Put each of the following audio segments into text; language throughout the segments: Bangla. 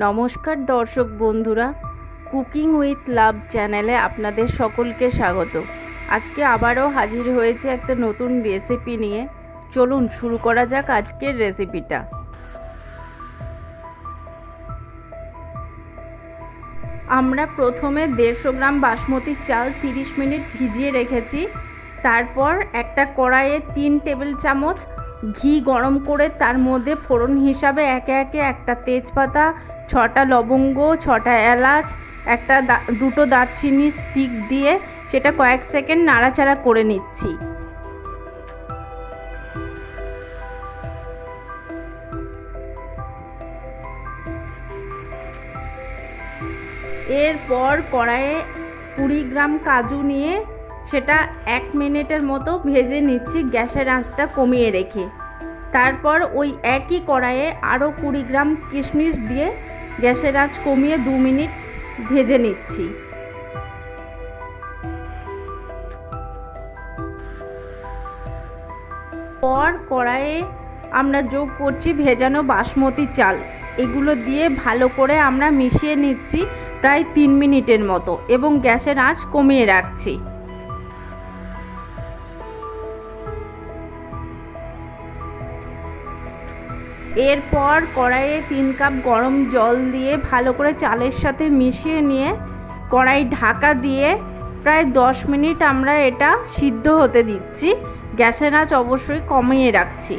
নমস্কার দর্শক বন্ধুরা কুকিং উইথ লাভ চ্যানেলে আপনাদের সকলকে স্বাগত। আজকে আবারও হাজির হয়েছে একটা নতুন রেসিপি নিয়ে। চলুন শুরু করা যাক আজকের রেসিপিটা আমরা প্রথমে দেড়শো গ্রাম বাসমতি চাল তিরিশ মিনিট ভিজিয়ে রেখেছি। তারপর একটা কড়াইয়ে তিন টেবিল চামচ ঘি গরম করে তার মধ্যে ফোড়ন হিসাবে একে একে একটা তেজপাতা, ছটা লবঙ্গ, ছটা এলাচ, একটা দুটো দারচিনি স্টিক দিয়ে সেটা কয়েক সেকেন্ড নাড়াচাড়া করে নিচ্ছি। এরপর কড়াইয়ে কুড়ি গ্রাম কাজু নিয়ে সেটা এক মিনিটের মতো ভেজে নিচ্ছি গ্যাসের আঁচটা কমিয়ে রেখে। তারপর ওই একই কড়াইয়ে আরও কুড়ি গ্রাম কিশমিশ দিয়ে গ্যাসের আঁচ কমিয়ে দু মিনিট ভেজে নিচ্ছি। পর কড়াইয়ে আমরা যোগ করছি ভেজানো বাসমতি চাল। এগুলো দিয়ে ভালো করে আমরা মিশিয়ে নিচ্ছি প্রায় তিন মিনিটের মতো এবং গ্যাসের আঁচ কমিয়ে রাখছি। এরপর কড়াইয়ে তিন কাপ গরম জল দিয়ে ভালো করে চালের সাথে মিশিয়ে নিয়ে কড়াই ঢাকা দিয়ে প্রায় দশ মিনিট আমরা এটা সিদ্ধ হতে দিচ্ছি। গ্যাসের আঁচ অবশ্যই কমিয়ে রাখছি।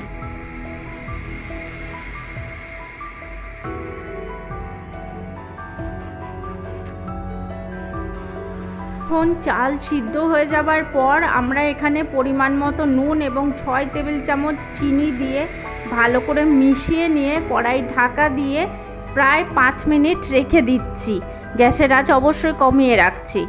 এখন চাল সিদ্ধ হয়ে যাবার পর আমরা এখানে পরিমাণ মতো নুন এবং ছয় টেবিল চামচ চিনি দিয়ে ভালো করে মিশিয়ে নিয়ে কড়াই ঢাকা দিয়ে প্রায় পাঁচ মিনিট রেখে দিচ্ছি। গ্যাসের আঁচ অবশ্যই কমিয়ে রাখছি।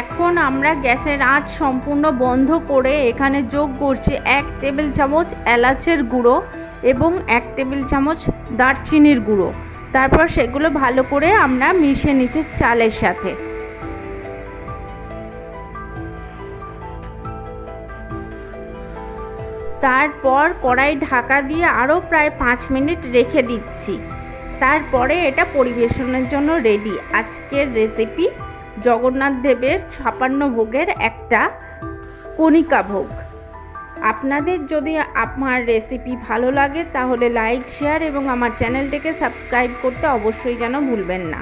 এখন আমরা গ্যাসের আঁচ সম্পূর্ণ বন্ধ করে এখানে যোগ করছি এক টেবিল চামচ এলাচের গুঁড়ো এবং এক টেবিল চামচ দারচিনির গুঁড়ো। তারপর সেগুলো ভালো করে আমরা মিশিয়ে নিচ্ছি চালের সাথে। তারপর কড়াই ঢাকা দিয়ে আরও প্রায় পাঁচ মিনিট রেখে দিচ্ছি। তারপরে এটা পরিবেশনের জন্য রেডি আজকের রেসিপি জগন্নাথ দেবের ছাপান্ন ভোগের একটা কণিকা ভোগ। আপনাদের যদি আমার রেসিপি ভালো লাগে তাহলে লাইক শেয়ার এবং আমার চ্যানেলটিকে সাবস্ক্রাইব করতে অবশ্যই যেন ভুলবেন না।